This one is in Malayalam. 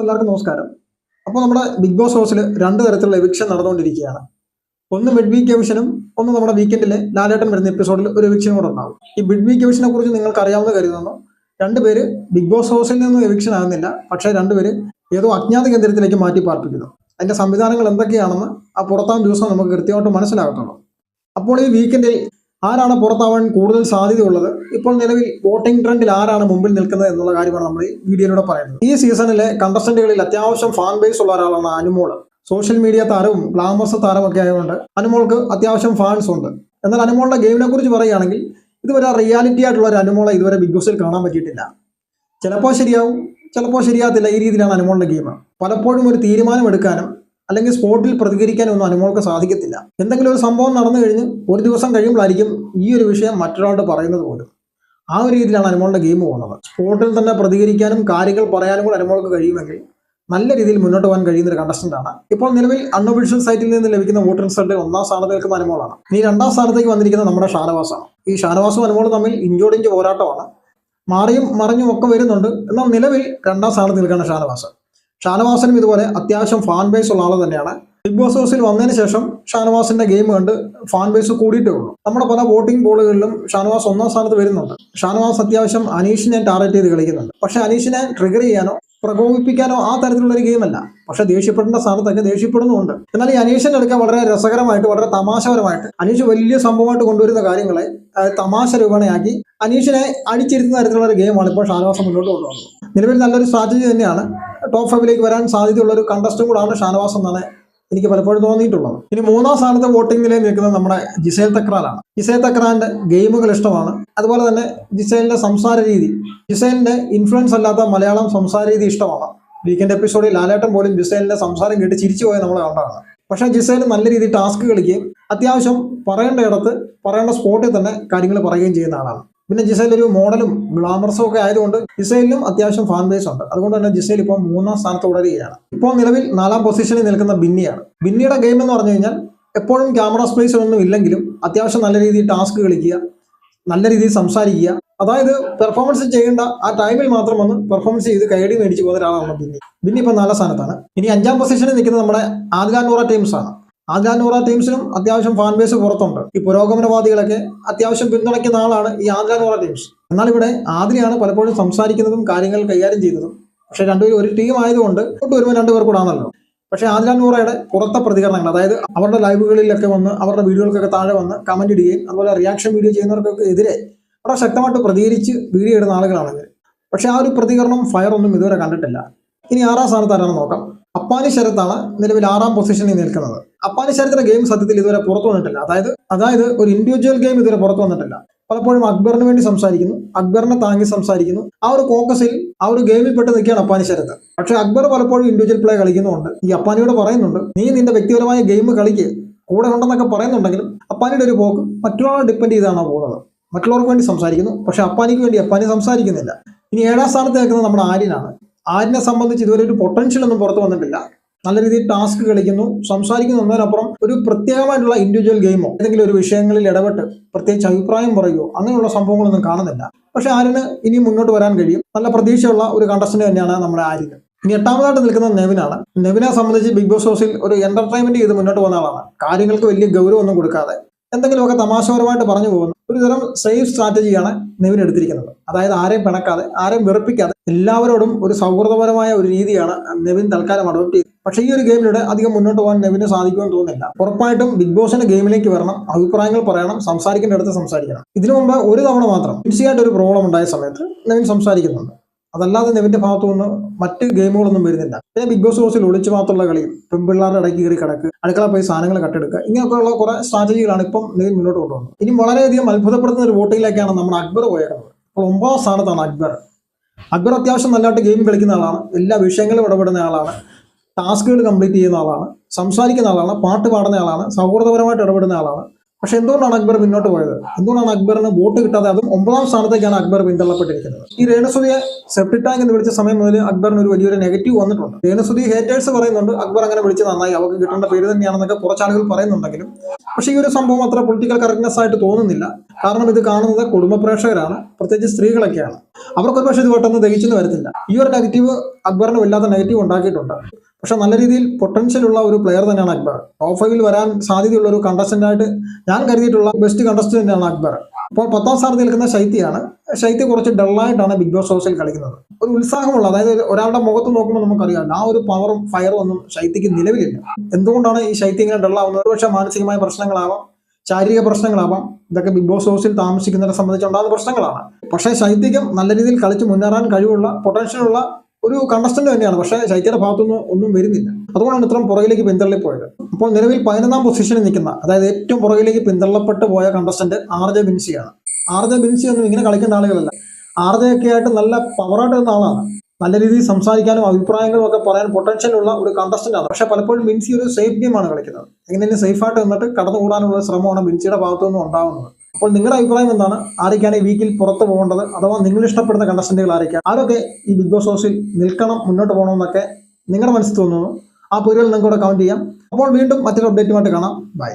എല്ലാവർക്കും നമസ്കാരം. അപ്പോൾ നമ്മുടെ ബിഗ് ബോസ് ഹൗസിൽ രണ്ട് തരത്തിലുള്ള എവിക്ഷൻ നടന്നുകൊണ്ടിരിക്കുകയാണ്. ഒന്ന് മിഡ് വീക്ക് എവിഷനും ഒന്ന് നമ്മുടെ വീക്കെൻഡിലെ ലാലേട്ടൻ വരുന്ന എപ്പിസോഡിൽ ഒരു എവിക്ഷനും കൂടെ ഉണ്ടാവും. ഈ മിഡ് വീക്ക് എവിഷനെ കുറിച്ച് നിങ്ങൾക്ക് അറിയാവുന്ന കരുതുന്നു രണ്ടുപേര് ബിഗ് ബോസ് ഹൗസിൽ നിന്നും എവിക്ഷൻ ആകുന്നില്ല പക്ഷേ രണ്ടുപേര് ഏതോ അജ്ഞാത കേന്ദ്രത്തിലേക്ക് മാറ്റി പാർപ്പിക്കുന്നു. അതിന്റെ സംവിധാനങ്ങൾ എന്തൊക്കെയാണെന്ന് ആ പുറത്താം ദിവസം നമുക്ക് കൃത്യമായിട്ട് മനസ്സിലാകത്തുള്ളൂ. അപ്പോൾ ഈ വീക്കെൻഡിൽ ആരാണ് പുറത്താവാൻ കൂടുതൽ സാധ്യതയുള്ളത്? ഇപ്പോൾ നിലവിൽ വോട്ടിംഗ് ട്രെൻഡിൽ ആരാണ് മുമ്പിൽ നിൽക്കുന്നത് എന്നുള്ള കാര്യമാണ് നമ്മൾ ഈ വീഡിയോയിലൂടെ പറയുന്നത്. ഈ സീസണിലെ കണ്ടസ്റ്റന്റുകളിൽ അത്യാവശ്യം ഫാൻ ബേസ് ഉള്ള ഒരാളാണ് അനുമോൾ സോഷ്യൽ മീഡിയ താരവും ഗ്ലാമസ് താരമൊക്കെ ആയതുകൊണ്ട് അനുമോൾക്ക് അത്യാവശ്യം ഫാൻസ് ഉണ്ട്. എന്നാൽ അനുമോളുടെ ഗെയിമിനെ കുറിച്ച് പറയുകയാണെങ്കിൽ ഇതുവരെ റിയാലിറ്റി ആയിട്ടുള്ള ഒരു അനുമോളെ ഇതുവരെ ബിഗ് ബോസിൽ കാണാൻ പറ്റിയിട്ടില്ല. ചിലപ്പോൾ ശരിയാവും ചിലപ്പോൾ ശരിയാകത്തില്ല ഈ രീതിയിലാണ് അനുമോളുടെ ഗെയിം പലപ്പോഴും ഒരു തീരുമാനം എടുക്കാനും അല്ലെങ്കിൽ സ്പോട്ടിൽ പ്രതികരിക്കാനൊന്നും അനുമോൾക്ക് സാധിക്കത്തില്ല. എന്തെങ്കിലും ഒരു സംഭവം നടന്നു കഴിഞ്ഞ് ഒരു ദിവസം കഴിയുമ്പോഴായിരിക്കും ഈ ഒരു വിഷയം മറ്റൊരാളോട് പറയുന്നത് പോലും. ആ ഒരു രീതിയിലാണ് അനുമോളുടെ ഗെയിം പോകുന്നത്. സ്പോട്ടിൽ തന്നെ പ്രതികരിക്കാനും കാര്യങ്ങൾ പറയാനും കൂടെ അനുമോൾക്ക് കഴിയുമെങ്കിൽ നല്ല രീതിയിൽ മുന്നോട്ട് പോകാൻ കഴിയുന്ന ഒരു കണ്ടസ്റ്റന്റാണ് ഇപ്പോൾ നിലവിൽ അൺഒഫീഷ്യൽ സൈറ്റിൽ നിന്ന് ലഭിക്കുന്ന വോട്ടർ റിസൾട്ട് ഒന്നാം സ്ഥാനത്ത് നിൽക്കുന്ന അനുമോളാണ്. ഇനി രണ്ടാം സ്ഥാനത്തേക്ക് വന്നിരിക്കുന്നത് നമ്മുടെ ഷാനവാസാണ്. ഈ ഷാനവാസും അനുമോളും തമ്മിൽ ഇഞ്ചോടിഞ്ച് പോരാട്ടമാണ്. മാറിയും മറിഞ്ഞും ഒക്കെ വരുന്നുണ്ട്. എന്നാൽ നിലവിൽ രണ്ടാം സ്ഥാനത്ത് നിൽക്കുകയാണ് ഷാനവാസ്. ഷാനവാസനും ഇതുപോലെ അത്യാവശ്യം ഫാൻ ബേസ് ഉള്ള ആൾ തന്നെയാണ്. ബിഗ് ബോസ് ഹൗസിൽ വന്നതിന് ശേഷം ഷാനവാസിന്റെ ഗെയിം കണ്ട് ഫാൻ ബേസ് കൂടിയിട്ടേ ഉള്ളൂ. നമ്മുടെ പല വോട്ടിംഗ് ബോളുകളിലും ഷാനവാസ് ഒന്നാം സ്ഥാനത്ത് വരുന്നുണ്ട്. ഷാനവാസ് അത്യാവശ്യം അനീഷിനെ ടാർഗറ്റ് ചെയ്ത് കളിക്കുന്നുണ്ട്. പക്ഷെ അനീഷിനെ ട്രിഗർ ചെയ്യാനോ പ്രകോപിപ്പിക്കാനോ ആ തരത്തിലുള്ള ഒരു ഗെയിമല്ല. പക്ഷെ ദേഷ്യപ്പെടേണ്ട സ്ഥാനത്തൊക്കെ ദേഷ്യപ്പെടുന്നുമുണ്ട്. എന്നാൽ ഈ അനീഷിനെ എടുക്കാൻ വളരെ രസകരമായിട്ട് വളരെ തമാശപരമായിട്ട് അനീഷ് വലിയ സംഭവമായിട്ട് കൊണ്ടുവരുന്ന കാര്യങ്ങളെ തമാശ രൂപണയാക്കി അനീഷിനെ അടിച്ചിരുത്തുന്ന തരത്തിലുള്ള ഒരു ഗെയിമാണ് ഇപ്പോൾ ഷാനവാസം മുന്നോട്ട് കൊണ്ടുവന്നത്. നിലവിൽ നല്ലൊരു സ്ട്രാറ്റജി തന്നെയാണ്. ടോപ്പ് ഫൈവിലേക്ക് വരാൻ സാധ്യതയുള്ള ഒരു കണ്ടസ്റ്റും കൂടാണ് ഷാനവാസ് എന്നാണ് എനിക്ക് പലപ്പോഴും തോന്നിയിട്ടുള്ളത്. ഇനി മൂന്നാം സ്ഥാനത്ത് വോട്ടിംഗ് നിൽക്കുന്നത് നമ്മുടെ ജിസേൽ തക്രാലാണ്. ജിസേൽ തക്രാന്റെ ഗെയിമുകൾ ഇഷ്ടമാണ്. അതുപോലെ തന്നെ ജിസേലിന്റെ സംസാര രീതി. ജിസേലിന്റെ ഇൻഫ്ലുവൻസ് അല്ലാത്ത മലയാളം സംസാര രീതി ഇഷ്ടമാണ്. വീക്കെൻഡ് എപ്പിസോഡിൽ ലാലേട്ടൻ പോലും ജിസേലിന്റെ സംസാരം കേട്ട് ചിരിച്ചു പോയ നമ്മൾ കണ്ടതാണ് പക്ഷേ ജിസേൽ നല്ല രീതിയിൽ ടാസ്ക് കളിക്കുകയും അത്യാവശ്യം പറയേണ്ട ഇടത്ത് പറയേണ്ട സ്പോട്ടിൽ തന്നെ കാര്യങ്ങൾ പറയുകയും ചെയ്യുന്ന ആളാണ്. പിന്നെ ജിസൈൽ ഒരു മോഡലും ഗ്ലാമറസും ഒക്കെ ആയതുകൊണ്ട് ജിസൈലിനും അത്യാവശ്യം ഫാൻ ബേസ് ഉണ്ട്. അതുകൊണ്ട് തന്നെ ജിസൈൽ ഇപ്പോൾ മൂന്നാം സ്ഥാനത്ത് തുടരുകയാണ് ഇപ്പോൾ നിലവിൽ നാലാം പൊസിഷനിൽ നിൽക്കുന്ന ബിന്നിയാണ്. ബിന്നിയുടെ ഗെയിം എന്ന് പറഞ്ഞു കഴിഞ്ഞാൽ എപ്പോഴും ക്യാമറ സ്പേസ് ഒന്നും ഇല്ലെങ്കിലും അത്യാവശ്യം നല്ല രീതിയിൽ ടാസ്ക് കളിക്കുക നല്ല രീതിയിൽ സംസാരിക്കുക. അതായത് പെർഫോമൻസ് ചെയ്യേണ്ട ആ ടൈമിൽ മാത്രം ഒന്ന് പെർഫോമൻസ് ചെയ്ത് കൈയടി മേടിച്ച് പോകുന്ന ഒരാളാണ് ബിന്നി. ബിന്നി ഇപ്പോൾ നാലാം സ്ഥാനത്താണ്. ഇനി അഞ്ചാം പൊസിഷനിൽ നിൽക്കുന്നത് നമ്മുടെ ആദ്യാനൂറ ടീംസ് ആണ്. ആദ്യാനൂറ ടീംസിനും അത്യാവശ്യം ഫാൻ ബേസ് പുറത്തുണ്ട്. ഈ പുരോഗമനവാദികളൊക്കെ അത്യാവശ്യം പിന്തുണയ്ക്കുന്ന ആളാണ് ഈ ആദ്യാനൂറ ടീംസ്. എന്നാൽ ഇവിടെ ആദിലാണ് പലപ്പോഴും സംസാരിക്കുന്നതും കാര്യങ്ങൾ കൈകാര്യം ചെയ്തതും. പക്ഷേ രണ്ടുപേരും ഒരു ടീം ആയതുകൊണ്ട് കൊണ്ട് വരുമ്പോൾ രണ്ടുപേർ കൂടാന്നല്ലോ ആണല്ലോ പക്ഷേ ആദിലാൻ നൂറയുടെ പുറത്തെ പ്രതികരണങ്ങൾ അതായത് അവരുടെ ലൈവുകളിലൊക്കെ വന്ന് അവരുടെ വീഡിയോകൾക്കൊക്കെ താഴെ വന്ന് കമന്റ് ഇടുകയും അതുപോലെ റിയാക്ഷൻ വീഡിയോ ചെയ്യുന്നവർക്കൊക്കെ എതിരെ വളരെ ശക്തമായിട്ട് പ്രതികരിച്ച് വീഡിയോ ഇടുന്ന ആളുകളാണ് പക്ഷെ ആ ഒരു പ്രതികരണം ഫയർ ഒന്നും ഇതുവരെ കണ്ടിട്ടില്ല. ഇനി ആറാം സ്ഥാനത്ത് ആരാണ് നോക്കാം. അപ്പാനി ശരത്താണ് നിലവിൽ ആറാം പൊസിഷനിൽ നിൽക്കുന്നത്. അപ്പാനി ശരത്തിന്റെ ഗെയിം സത്യത്തിൽ ഇതുവരെ പുറത്തു വന്നിട്ടില്ല. അതായത് അതായത് ഒരു ഇൻഡിവിജ്വൽ ഗെയിം ഇതുവരെ പുറത്തു വന്നിട്ടില്ല. പലപ്പോഴും അക്ബറിന് വേണ്ടി സംസാരിക്കുന്നു. അക്ബറിനെ താങ്ങി സംസാരിക്കുന്നു. ആ ഒരു കോക്കസിൽ ആ ഒരു ഗെയിമിൽ പെട്ട് നിൽക്കുകയാണ് അപ്പാനി ശരത്ത്. പക്ഷേ അക്ബർ പലപ്പോഴും ഇൻഡിവിജ്വൽ പ്ലേ കളിക്കുന്നുണ്ട് ഈ അപ്പാനിയോട് പറയുന്നുണ്ട് നീ നിന്റെ വ്യക്തിപരമായ ഗെയിം കളിക്ക് കൂടെ ഉണ്ടെന്നൊക്കെ പറയുന്നുണ്ടെങ്കിലും അപ്പാനിയുടെ ഒരു പോക്ക് മറ്റൊരാളെ ഡിപ്പെൻഡ് ചെയ്താണ് പോകുന്നത്. മറ്റുള്ളവർക്ക് വേണ്ടി സംസാരിക്കുന്നു. പക്ഷെ അപ്പാനിക്ക് വേണ്ടി അപ്പാനി സംസാരിക്കുന്നില്ല. ഇനി ഏഴാം സ്ഥാനത്ത് നിൽക്കുന്നത് നമ്മുടെ ആര്യനാണ്. ആര്യനെ സംബന്ധിച്ച് ഇതുവരെ ഒരു പൊട്ടൻഷ്യൽ ഒന്നും പുറത്തു വന്നിട്ടില്ല. നല്ല രീതിയിൽ ടാസ്ക് കളിക്കുന്നു. സംസാരിക്കുന്നു എന്നതിനപ്പുറം ഒരു പ്രത്യേകമായിട്ടുള്ള ഇൻഡിവിജ്വൽ ഗെയിമോ ഏതെങ്കിലും ഒരു വിഷയങ്ങളിൽ ഇടപെട്ട് പ്രത്യേകിച്ച് അഭിപ്രായം പറയുകയോ അങ്ങനെയുള്ള സംഭവങ്ങളൊന്നും കാണുന്നില്ല. പക്ഷെ ആര്യന് ഇനി മുന്നോട്ട് വരാൻ കഴിയും. നല്ല പ്രതീക്ഷയുള്ള ഒരു കണ്ടസ്റ്റന്റ് തന്നെയാണ് നമ്മുടെ ആര്യന് ഇനി എട്ടാമതായിട്ട് നിൽക്കുന്ന നെവിനാണ്. നെവിനെ സംബന്ധിച്ച് ബിഗ് ബോസ് ഹൗസിൽ ഒരു എന്റർടൈൻമെന്റ് ചെയ്ത് മുന്നോട്ട് പോകുന്ന ആളാണ്. കാര്യങ്ങൾക്ക് വലിയ ഗൗരവമൊന്നും കൊടുക്കാതെ. എന്തെങ്കിലുമൊക്കെ തമാശപരമായിട്ട് പറഞ്ഞു പോകുന്നു ഒരു തരം സേഫ് സ്ട്രാറ്റജിയാണ് നിവിൻ എടുത്തിരിക്കുന്നത്. അതായത് ആരെയും പിണക്കാതെ ആരെയും വെറുപ്പിക്കാതെ എല്ലാവരോടും ഒരു സൗഹൃദപരമായ ഒരു രീതിയാണ് നിവിൻ തൽക്കാലം അഡോപ്റ്റ് ചെയ്തത്. പക്ഷേ ഈ ഒരു ഗെയിമിലൂടെ അധികം മുന്നോട്ട് പോകാൻ നെവിന് സാധിക്കുമെന്ന് തോന്നുന്നില്ല. ഉറപ്പായിട്ടും ബിഗ് ബോസിന്റെ ഗെയിമിലേക്ക് വരണം അഭിപ്രായങ്ങൾ പറയണം സംസാരിക്കേണ്ട അടുത്ത് സംസാരിക്കണം. ഇതിനു മുമ്പ് ഒരു തവണ മാത്രം ഈസിയായിട്ട് ഒരു പ്രോബ്ലം ഉണ്ടായ സമയത്ത് നെവിൻ സംസാരിക്കുന്നുണ്ട്. അതല്ലാതെ നെവിന്റെ ഭാഗത്തു നിന്ന് മറ്റ് ഗെയിമുകളൊന്നും വരുന്നില്ല. പിന്നെ ബിഗ് ബോസ് ഹൗസിൽ ഒളിച്ചു മാത്രമുള്ള കളി പെൺപിള്ളാരുടെ ഇടയ്ക്ക് കയറി കിടക്ക് അടുക്കള പോയി സാധനങ്ങൾ കട്ടെടുക്കുക ഇങ്ങനെയൊക്കെയുള്ള കുറെ സ്ട്രാറ്റജികളാണ് ഇപ്പം നെവിൻ മുന്നോട്ട് കൊണ്ടുവന്നത്. ഇനി വളരെയധികം അത്ഭുതപ്പെടുത്തുന്ന ഒരു വോട്ടിങ്ങിലേക്കാണ് നമ്മുടെ അക്ബർ പോയേക്കുന്നത്. അപ്പോൾ ഒമ്പതാം സ്ഥാനത്താണ് അക്ബർ. അക്ബർ അത്യാവശ്യം നല്ലതായിട്ട് ഗെയിം കളിക്കുന്ന ആളാണ് എല്ലാ വിഷയങ്ങളും ഇടപെടുന്ന ആളാണ് ടാസ്കുകൾ കംപ്ലീറ്റ് ചെയ്യുന്ന ആളാണ് സംസാരിക്കുന്ന ആളാണ് പാട്ട് പാടുന്ന ആളാണ് സൗഹൃദപരമായിട്ട് ഇടപെടുന്ന ആളാണ്. പക്ഷെ എന്തുകൊണ്ടാണ് അക്ബർ മുന്നോട്ട് പോയത്? എന്തുകൊണ്ടാണ് അക്ബറിന് വോട്ട് കിട്ടാതെ അതും ഒമ്പതാം സ്ഥാനത്തേക്കാണ് അക്ബർ പിന്തള്ളപ്പെട്ടിരിക്കുന്നത്? ഈ രേണുസുതിയെ സെപ്റ്റി ടാങ്ക് എന്ന് വിളിച്ച സമയം മുതൽ അക്ബറിന് ഒരു വലിയൊരു നെഗറ്റീവ് വന്നിട്ടുണ്ട്. രേണുസുതി ഹേറ്റേഴ്സ് പറയുന്നുണ്ട് അക്ബർ അങ്ങനെ വിളിച്ച് നന്നായി അവർക്ക് കിട്ടേണ്ട പേര് തന്നെയാണെന്നൊക്കെ കുറച്ചാളുകൾ പറയുന്നുണ്ടെങ്കിലും. പക്ഷേ ഈ ഒരു സംഭവം അത്ര പൊളിറ്റിക്കൽ കറക്റ്റ്നെസ് ആയിട്ട് തോന്നുന്നില്ല. കാരണം ഇത് കാണുന്നത് കുടുംബ പ്രേക്ഷകരാണ് പ്രത്യേകിച്ച് സ്ത്രീകളൊക്കെയാണ്. അവർക്ക് പക്ഷേ ഇത് പെട്ടെന്ന് ദഹിച്ചെന്ന് വരത്തില്ല. ഈ ഒരു നെഗറ്റീവ് അക്ബറിന് വല്ലാത്ത നെഗറ്റീവ് ഉണ്ടാക്കിയിട്ടുണ്ട്. പക്ഷെ നല്ല രീതിയിൽ പൊട്ടൻഷ്യൽ ഉള്ള ഒരു പ്ലെയർ തന്നെയാണ് അക്ബർ. ടോപ്പ് വരാൻ സാധ്യതയുള്ള ഒരു കണ്ടസ്റ്റന്റ് ആയിട്ട് ഞാൻ കരുതിയിട്ടുള്ള ബെസ്റ്റ് കണ്ടസ്റ്റന്റ് തന്നെയാണ് അക്ബർ. ഇപ്പോൾ പത്താം സ്ഥാനത്ത് നിൽക്കുന്ന ശൈത്യാണ് ശൈത്യ കുറച്ച് ഡള്ളായിട്ടാണ് ബിഗ് ബോസ് ഹൗസിൽ കളിക്കുന്നത്. ഒരു ഉത്സാഹമുള്ള അതായത് ഒരാളുടെ മുഖത്ത് നോക്കുമ്പോൾ നമുക്കറിയാം ആ ഒരു പവറും ഫയറും ഒന്നും ശൈത്യക്ക് നിലവിലില്ല. എന്തുകൊണ്ടാണ് ഈ ശൈത്യം ഇങ്ങനെ ഡള്ളാവുന്നത് പക്ഷേ മാനസികമായ പ്രശ്നങ്ങളാവാം ശാരീരിക പ്രശ്നങ്ങളാവാം. ഇതൊക്കെ ബിഗ് ബോസ് ഹൗസിൽ താമസിക്കുന്നവരെ സംബന്ധിച്ചുണ്ടാകുന്ന പ്രശ്നങ്ങളാണ്. പക്ഷേ ശൈത്യം നല്ല രീതിയിൽ കളിച്ച് മുന്നേറാൻ കഴിവുള്ള പൊട്ടൻഷ്യലുള്ള ഒരു കണ്ടസ്റ്റന്റ് തന്നെയാണ്. പക്ഷേ ശൈത്യയുടെ ഭാഗത്തുനിന്ന് ഒന്നും വരുന്നില്ല. അതുകൊണ്ടാണ് ഇത്രയും പുറകിലേക്ക് പിന്തള്ളിപ്പോയത് അപ്പോൾ നിലവിൽ പതിനൊന്നാം പൊസിഷനിൽ നിൽക്കുന്ന അതായത് ഏറ്റവും പുറകിലേക്ക് പിന്തള്ളപ്പെട്ട് പോയ കണ്ടസ്റ്റന്റ് ആർ ജെ ബിൻസിയാണ്. ആർ ജെ ബിൻസി ഒന്നും ഇങ്ങനെ കളിക്കുന്ന ആളുകളല്ല. ആർ ജെ ഒക്കെ ആയിട്ട് നല്ല പവറായിട്ട് നിന്ന ആളാണ്. നല്ല രീതിയിൽ സംസാരിക്കാനും അഭിപ്രായങ്ങളും ഒക്കെ പറയാൻ പൊട്ടൻഷ്യൽ ഉള്ള ഒരു കണ്ടസ്റ്റന്റ് ആണ്. പക്ഷെ പലപ്പോഴും മിൻസി ഒരു സേഫ് ഗെയിമാണ് കളിക്കുന്നത്. എങ്ങനെയും സേഫായിട്ട് നിന്നിട്ട് കടന്നുകൂടാനുള്ള ശ്രമമാണ് മിൻസിയുടെ ഭാഗത്തുനിന്നും ഉണ്ടാകുന്നത് അപ്പോൾ നിങ്ങളുടെ അഭിപ്രായം എന്താണ്? ആരൊക്കെയാണ് ഈ വീക്കിൽ പുറത്തു പോകേണ്ടത്? അഥവാ നിങ്ങൾ ഇഷ്ടപ്പെടുന്ന കണ്ടസ്റ്റന്റുകൾ ആരൊക്കെയാണ്? ആരൊക്കെ ഈ ബിഗ് ബോസ് ഹൗസിൽ നിൽക്കണം മുന്നോട്ട് പോകണമെന്നൊക്കെ നിങ്ങളുടെ മനസ്സിൽ തോന്നുന്നു? ആ പൊരുകൾ നിങ്ങൾക്കൂടെ കമന്റ് ചെയ്യാം. അപ്പോൾ വീണ്ടും മറ്റൊരു അപ്ഡേറ്റുമായിട്ട് കാണാം. ബൈ